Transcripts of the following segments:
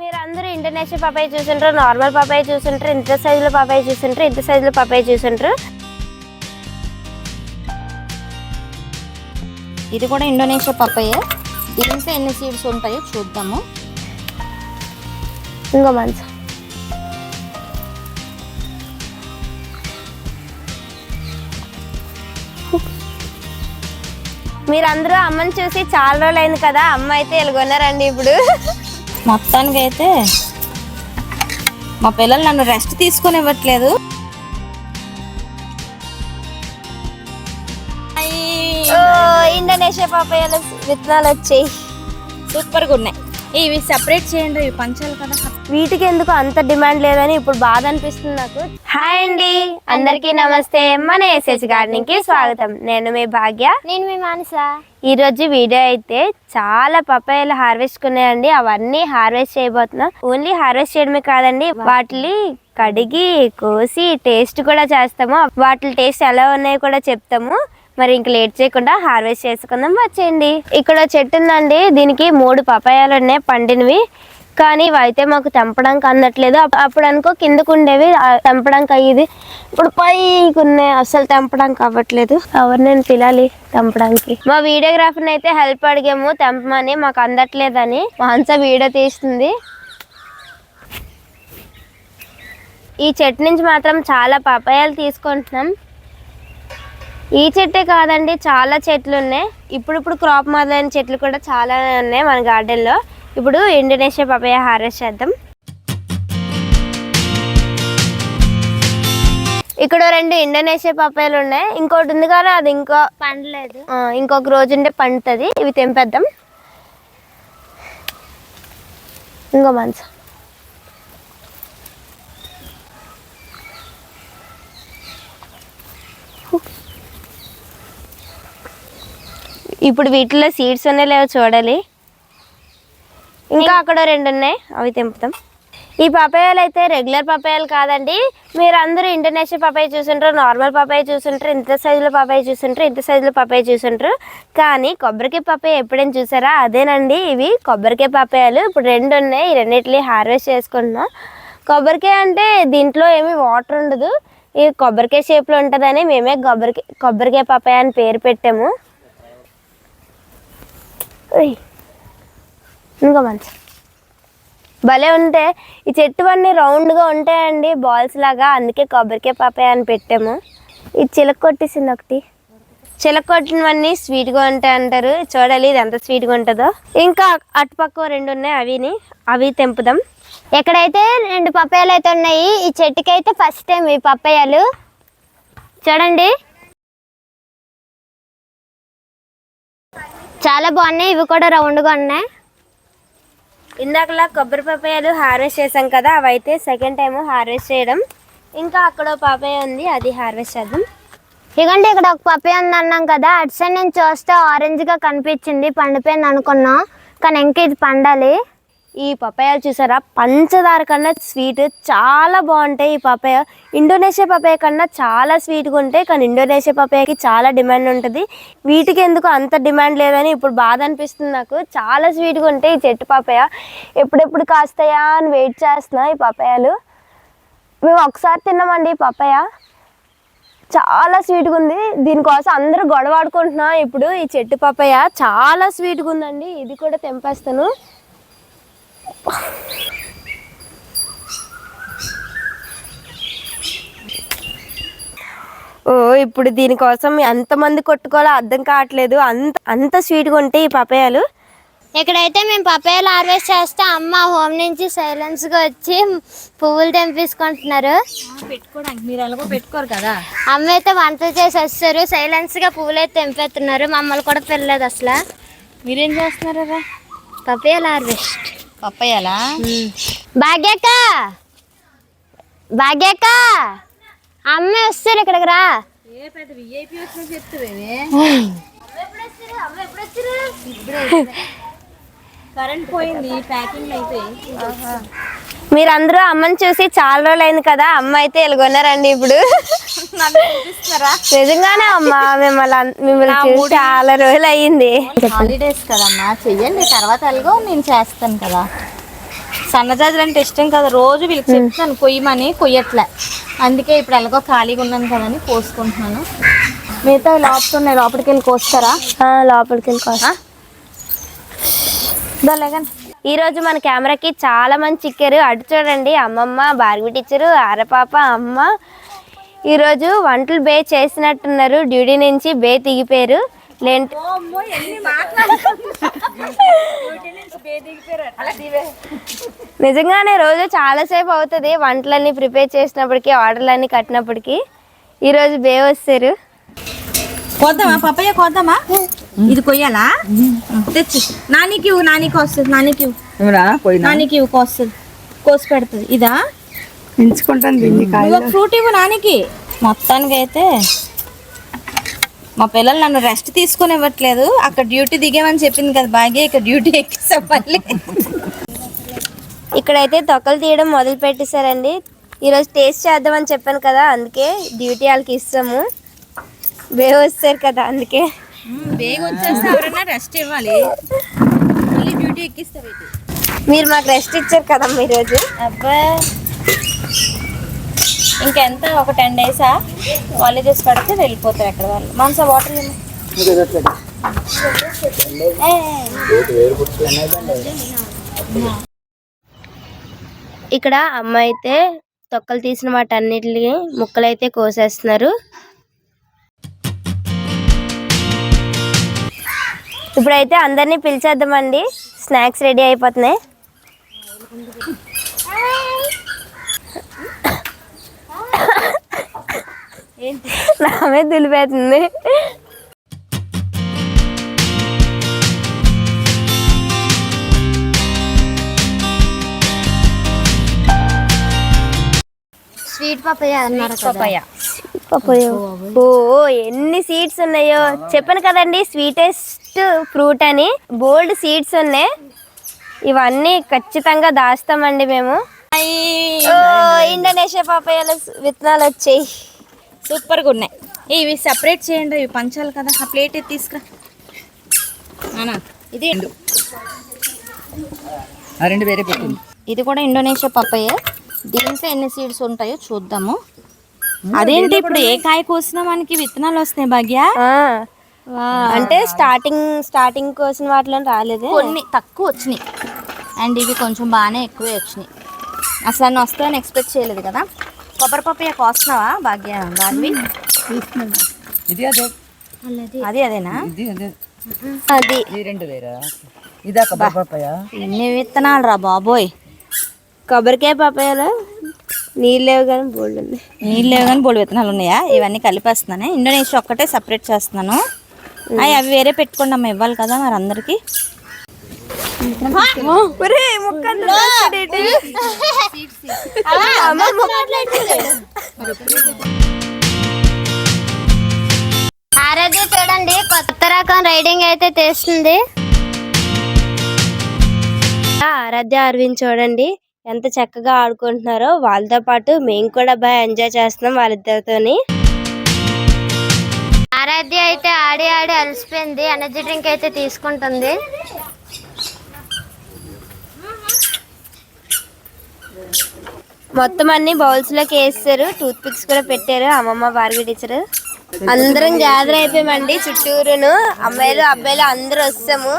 మీరందరూ international papaya చూసుంటారు normal papaya చూసుంటారు ఇంత సైజులో పపాయ చూసుంటారు ఇంత సైజులో పపాయ చూసుంటారు ఇది కూడా ఇండోనేషియా పప్పయ్య దీంట్లో ఎన్ని సీడ్స్ ఉంటాయో చూద్దాము. ఇంకో మంచం. మీరందరూ అమ్మని చూసి చాలా రోజులు అయింది కదా అమ్మ అయితే ఎలుగొన్నారండి ఇప్పుడు. మొత్తానికి అయితే మా పిల్లలు నన్ను రెస్ట్ తీసుకొని ఇవ్వట్లేదు ఓ ఇండోనేషియా పాపయ్యలు విత్తనాలు వచ్చాయి? సూపర్గా ఉన్నాయి. ఇవి సెపరేట్ చేయండి ఇవి పంచాలి కదా. వీటికి ఎందుకు అంత డిమాండ్ లేదని ఇప్పుడు బాధ అనిపిస్తుంది నాకు. హాయ్ అండి. అందరికీ నమస్తే. మన ఎస్ఎస్ గార్డెనింగ్కి స్వాగతం. నేను మీ భాగ్య. నేను మీ మానస. ఈ రోజు వీడియో అయితే చాలా పపాయాలు హార్వెస్ట్ కున్నాయండి అవన్నీ హార్వెస్ట్ చేయబోతున్నా. ఓన్లీ హార్వెస్ట్ చేయడమే కాదండి వాటిని కడిగి కోసి టేస్ట్ కూడా చేస్తాము. వాటి టేస్ట్ ఎలా ఉన్నాయో కూడా చెప్తాము. మరి ఇంక లేట్ చేయకుండా హార్వెస్ట్ చేసుకుందాం వచ్చేయండి. ఇక్కడ చెట్టు ఉందండి దీనికి మూడు పపాయాలు ఉన్నాయి పండినవి. కానీ ఇవి అయితే మాకు తెంపడానికి అందట్లేదు. అప్పుడు అనుకో కిందకు ఉండేవి తెంపడానికి అయ్యేది. ఇప్పుడు పైకి ఉన్నాయి అసలు తెంపడానికి అవ్వట్లేదు. ఎవరు నేను పిలాలి తెంపడానికి. మా వీడియోగ్రాఫర్ని అయితే హెల్ప్ అడిగాము తెంపమని మాకు అందట్లేదని. మాన్స వీడియో తీస్తుంది. ఈ చెట్టు నుంచి మాత్రం చాలా పపాయాలు తీసుకుంటున్నాం. ఈ చెట్టే కాదండి చాలా చెట్లు ఉన్నాయి ఇప్పుడు ఇప్పుడు క్రాప్ మొదలైన చెట్లు కూడా చాలా ఉన్నాయి మన గార్డెన్లో. ఇప్పుడు ఇండోనేషియా పపాయ హార్వెస్ట్ చేద్దాం. ఇక్కడ రెండు ఇండోనేషియా పపాయలు ఉన్నాయి. ఇంకోటి ఉంది కదా అది ఇంకో పండలేదు. ఇంకొక రోజు ఉంటే పండుతుంది. ఇవి తెంపేద్దాం. ఇంకో మంచం. ఇప్పుడు వీటిలో సీడ్స్ ఉన్నాయి లేవో చూడాలి. ఇంకా అక్కడ రెండు ఉన్నాయి. అవి తెంపుతాం. ఈ పపాయాలు అయితే రెగ్యులర్ పపాయాలు కాదండి. మీరు అందరూ ఇంటర్నేషనల్ పపాయ చూసుంటారు నార్మల్ పపాయ చూసుంటారు ఇంత సైజులో పపాయ చూసుంటారు ఇంత సైజులో పపాయ చూసుంటారు. కానీ కొబ్బరికాయ పపాయ ఎప్పుడైనా చూసారా? అదేనండి ఇవి కొబ్బరికాయ పపాయాలు. ఇప్పుడు రెండు ఉన్నాయి. ఈ రెండింటిని హార్వెస్ట్ చేసుకుంటున్నాం. కొబ్బరికాయ అంటే దీంట్లో ఏమీ వాటర్ ఉండదు. ఇది కొబ్బరికాయ షేప్లో ఉంటుందని మేమే కొబ్బరికాయ కొబ్బరికాయ పపాయ అని పేరు పెట్టాము. ఇంకో మంచి భలే ఉంటే ఈ చెట్టు అన్నీ రౌండ్గా ఉంటాయండి బాల్స్ లాగా. అందుకే కొబ్బరికాయ పాపాయ అని పెట్టాము. ఇది చిలక కొట్టేసింది ఒకటి. చిలక కొట్టినవన్నీ స్వీట్గా ఉంటాయి అంటారు. చూడాలి ఇది ఎంత స్వీట్గా ఉంటుందో. ఇంకా అటుపక్క రెండు ఉన్నాయి అవిని. అవి తెంపుదాం. ఎక్కడైతే రెండు పప్పాయాలు అయితే ఉన్నాయి ఈ చెట్టుకైతే ఫస్ట్ టైం ఈ పప్పాయాలు చూడండి. చాలా బాగున్నాయి ఇవి కూడా రౌండ్గా ఉన్నాయి. ఇందాకలా కొబ్బరి పపాయాలు హార్వెస్ట్ చేసాం కదా అవి అయితే సెకండ్ టైం హార్వెస్ట్ చేయడం. ఇంకా అక్కడ పాపాయ ఉంది అది హార్వెస్ట్ చేద్దాం. ఇదిగోండి ఇక్కడ ఒక పప్పాయ ఉంది అన్నాం కదా అటు సైడ్ నుంచి చూస్తే ఆరెంజ్గా కనిపించింది పండిపోయింది అనుకున్నాం. కానీ ఇంకా ఇది పండాలి. ఈ పపాయాలు చూసారా? పంచదార కన్నా స్వీట్ చాలా బాగుంటాయి ఈ పపాయ. ఇండోనేషియా పపాయ కన్నా చాలా స్వీట్గా ఉంటాయి. కానీ ఇండోనేషియా పపాయకి చాలా డిమాండ్ ఉంటుంది. వీటికి ఎందుకు అంత డిమాండ్ లేదని ఇప్పుడు బాధ అనిపిస్తుంది నాకు. చాలా స్వీట్గా ఉంటాయి ఈ చెట్టు పపాయ. ఎప్పుడెప్పుడు కాస్తాయా అని వెయిట్ చేస్తున్నా ఈ పపాయాలు. మేము ఒకసారి తిన్నామండి ఈ పపాయ. చాలా స్వీట్గా ఉంది. దీనికోసం అందరూ గొడవ ఆడుకుంటున్నాం. ఇప్పుడు ఈ చెట్టు పపాయ చాలా స్వీట్గా ఉందండి. ఇది కూడా తెంపేస్తాను. ఓ ఇప్పుడు దీనికోసం ఎంతమంది కొట్టుకోవాలో అర్థం కావట్లేదు. అంత అంత స్వీట్గా ఉంటాయి ఈ పపాయాలు. ఇక్కడైతే మేము పప్పాయాలు హార్వెస్ట్ చేస్తే అమ్మ హోమ్ నుంచి సైలెన్స్గా వచ్చి పువ్వులు తెంపించుకుంటున్నారు పెట్టుకోవడానికి మీరు ఎలాగో పెట్టుకోరు కదా. అమ్మ అయితే వంట చేసి వస్తారు. సైలెన్స్గా పువ్వులు అయితే తెంపేస్తున్నారు. మమ్మల్ని కూడా పిల్లలేదు అసలు. మీరేం చేస్తున్నారా పప్పాయాలు హార్వెస్ట్. పప్పయ్యాలా? భాగ్యక్క! భాగ్యక్క! అమ్మ వస్తారు ఇక్కడికి రా. మీరందరూ అమ్మని చూసి చాలా రోజులు అయింది కదా అమ్మ అయితే ఎలుగొన్నారండి ఇప్పుడు. నిజంగానే అమ్మ మిమ్మల్ని మిమ్మల్ని చూసి చాలా రోజులు అయ్యింది హాలిడేస్ కదమ్మా. చెయ్యండి తర్వాత ఎలాగో నేను చేస్తాను కదా. సన్నజాజులు అంటే ఇష్టం కదా. రోజు వీళ్ళకి చెప్తాను కొయ్యమని కొయ్యట్లే. అందుకే ఇప్పుడు ఎలాగో ఖాళీగా ఉన్నాను కదా అని కోసుకుంటున్నాను. మిగతా లోపల ఉన్నాయి లోపలికి వెళ్ళి కోస్తారా? లోపలికి వెళ్ళి కోస్తా. ఈ రోజు మన కెమెరాకి చాలా మంది చిక్కారు. అటు చూడండి అమ్మమ్మ భార్గవి టీచరు ఆరపాప అమ్మ ఈరోజు వంటలు బే చేసినట్టున్నారు. డ్యూటీ నుంచి బే దిగిపోయారు. లేంటి నిజంగానే రోజు చాలాసేపు అవుతుంది వంటలన్నీ ప్రిపేర్ చేసినప్పటికీ ఆర్డర్లన్నీ కట్టినప్పటికీ. ఈరోజు బే వస్తారు. కోద్దామా? పప్పయ్య కోద్దామా? ఇది కొయ్యాలా? తెచ్చి. నానికి నానికి వస్తుంది నానికి ఇవ్వు. నానికి ఇవ్వు కోస్తుంది. కోసి పెడుతుంది. ఇదా? దీన్ని ఒక ఫ్రూట్ ఇవ్వు నానికి. మొత్తానికి అయితే మా పిల్లలు నన్ను రెస్ట్ తీసుకొని ఇవ్వట్లేదు అక్కడ డ్యూటీ దిగామని చెప్పింది కదా బాగా ఇక్కడ డ్యూటీ ఎక్కిస్తాం మళ్ళీ. ఇక్కడైతే తొక్కలు తీయడం మొదలు పెట్టేశారండి. ఈరోజు టేస్ట్ చేద్దామని చెప్పాను కదా అందుకే డ్యూటీ వాళ్ళకి ఇస్తాము. బే వస్తారు కదా అందుకే. బేగ వచ్చేస్తే ఎవరైనా రెస్ట్ ఇవ్వాలి. మళ్ళీ డ్యూటీ ఎక్కిస్తారు మీరు మాకు రెస్ట్ ఇచ్చారు కదమ్మా ఈరోజు. అబ్బా. ఇంకెంత? ఒక టెన్ డేసా? కాలేజెస్ పడితే వెళ్ళిపోతారు ఎక్కడ వాళ్ళు. మనసా వాటర్ ఇక్కడ అమ్మ అయితే తొక్కలు తీసిన వాటి అన్నిటిని ముక్కలైతే కోసేస్తున్నారు. ఇప్పుడైతే అందరినీ పిలిచేద్దామండి. స్నాక్స్ రెడీ అయిపోతున్నాయి. నామే దులిపేస్తుంది స్వీట్ పప్పయ్య అన్నారు. ఓ ఎన్ని సీడ్స్ ఉన్నాయో. చెప్పాను కదండి స్వీటెస్ట్ ఫ్రూట్ అని. బోల్డ్ సీడ్స్ ఉన్నాయి. ఇవన్నీ ఖచ్చితంగా దాస్తామండి మేము. ఇండోనేషియా పాపయ్యాల విత్తనాలు వచ్చాయి. సూపర్గా ఉన్నాయి. ఇవి సెపరేట్ చేయండి ఇవి పంచాలి కదా. ఆ ప్లేట్ ఎత్తి తీసుకురా. నానా, ఇది రెండు వేరే పెట్టింది. ఇది కూడా ఇండోనేషియా పప్పయ్య దీంట్లో ఎన్ని సీడ్స్ ఉంటాయో చూద్దాము. అదేంటి ఇప్పుడు ఏ కాయ కోసినా మనకి విత్తనాలు వస్తున్నాయి భాగ్య? అంటే స్టార్టింగ్ స్టార్టింగ్ కోసం వాటిలో రాలేదు? కొన్ని తక్కువ వచ్చినాయి. అండ్ ఇవి కొంచెం బాగానే ఎక్కువే వచ్చినాయి. అసలు వస్తాయని ఎక్స్పెక్ట్ చేయలేదు కదా. కొబ్బరి పప్పయ్య కోస్తున్నావా భాగ్య? భాగ్వి? ఇది అదే. అది అదేనా? అదే. రెండు వేరా? ఇదా కొబ్బరి పప్పాయ ఎన్ని విత్తనాలు రా బాబోయ్. కొబ్బరికాయ పాపయ్యలో నీళ్ళు లేవు కానీ బోల్డ్ ఉంది నీళ్ళు లేవు కానీ బోడి విత్తనాలు ఉన్నాయా? ఇవన్నీ కలిపేస్తున్నాను. ఇండోనేషియా ఒక్కటే సపరేట్ చేస్తున్నాను. అవి అవి వేరే పెట్టుకోండి అమ్మ ఇవ్వాలి కదా మరి అందరికి. ఆరాధ్య చూడండి కొత్త రకం రైడింగ్ అయితే తెస్తుంది. ఆరాధ్య అరవింద్ చూడండి ఎంత చక్కగా ఆడుకుంటున్నారో. వాళ్ళతో పాటు మేము కూడా బాగా ఎంజాయ్ చేస్తున్నాం వాళ్ళిద్దరితోని. ఆరాధ్య అయితే ఆడి ఆడి అలసిపోయింది ఎనర్జీ డ్రింక్ అయితే తీసుకుంటుంది. మొత్తం అన్ని బౌల్స్లోకి వేస్తారు. టూత్ పిక్స్ కూడా పెట్టారు. అమ్మమ్మ భార్గవి టీచర్. అందరం గ్యాదర్ అయిపోయామండి. చుట్టూరును అమ్మాయిలు అబ్బాయిలు అందరూ వస్తాము.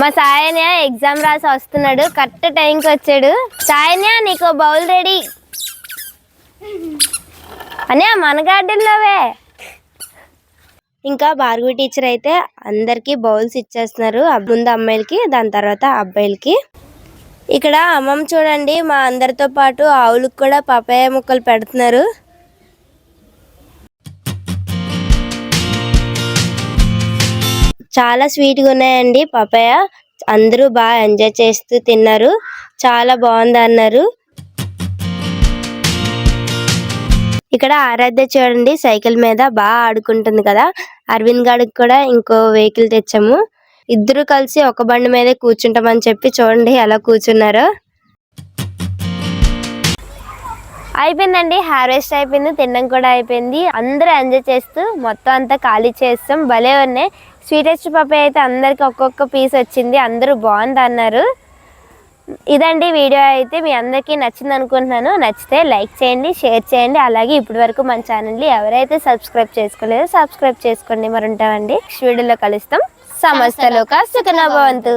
మా సాయన్య ఎగ్జామ్ రాసి వస్తున్నాడు. కరెక్ట్ టైంకి వచ్చాడు. సాయన్య నీకు బౌల్ రెడీ అనే మన గార్డెన్లోవే ఇంకా భార్గవి టీచర్ అయితే అందరికీ బౌల్స్ ఇచ్చేస్తున్నారు. ముందు అమ్మాయిలకి దాని తర్వాత అబ్బాయిలకి. ఇక్కడ అమ్మమ్మ చూడండి మా అందరితో పాటు ఆవులకు కూడా పపాయ ముక్కలు పెడుతున్నారు. చాలా స్వీట్గా ఉన్నాయండి పపాయ. అందరూ బాగా ఎంజాయ్ చేస్తూ తిన్నారు. చాలా బాగుంది అన్నారు. ఇక్కడ ఆరాధ్య చూడండి సైకిల్ మీద బాగా ఆడుకుంటుంది కదా. అరవింద్ గాడికి కూడా ఇంకో వెహికల్ తెచ్చాము. ఇద్దరు కలిసి ఒక బండి మీద కూర్చుంటామని చెప్పి చూడండి ఎలా కూర్చున్నారో. అయిపోయిందండి హార్వెస్ట్ అయిపోయింది తినడం కూడా అయిపోయింది. అందరూ ఎంజాయ్ చేస్తూ మొత్తం అంతా ఖాళీ చేస్తాం. భలే ఉన్నాయి. స్వీటెస్ట్ పప్పు అయితే అందరికి ఒక్కొక్క పీస్ వచ్చింది. అందరూ బాగుంది అన్నారు. ఇదండి వీడియో అయితే మీ అందరికీ నచ్చింది అనుకుంటున్నాను. నచ్చితే లైక్ చేయండి షేర్ చేయండి. అలాగే ఇప్పటి వరకు మన ఛానల్ని ఎవరైతే సబ్స్క్రైబ్ చేసుకోలేదో సబ్స్క్రైబ్ చేసుకోండి. మరి ఉంటామండి నెక్స్ట్ వీడియోలో కలుస్తాం. సమస్తలోక సుఖన భవంతు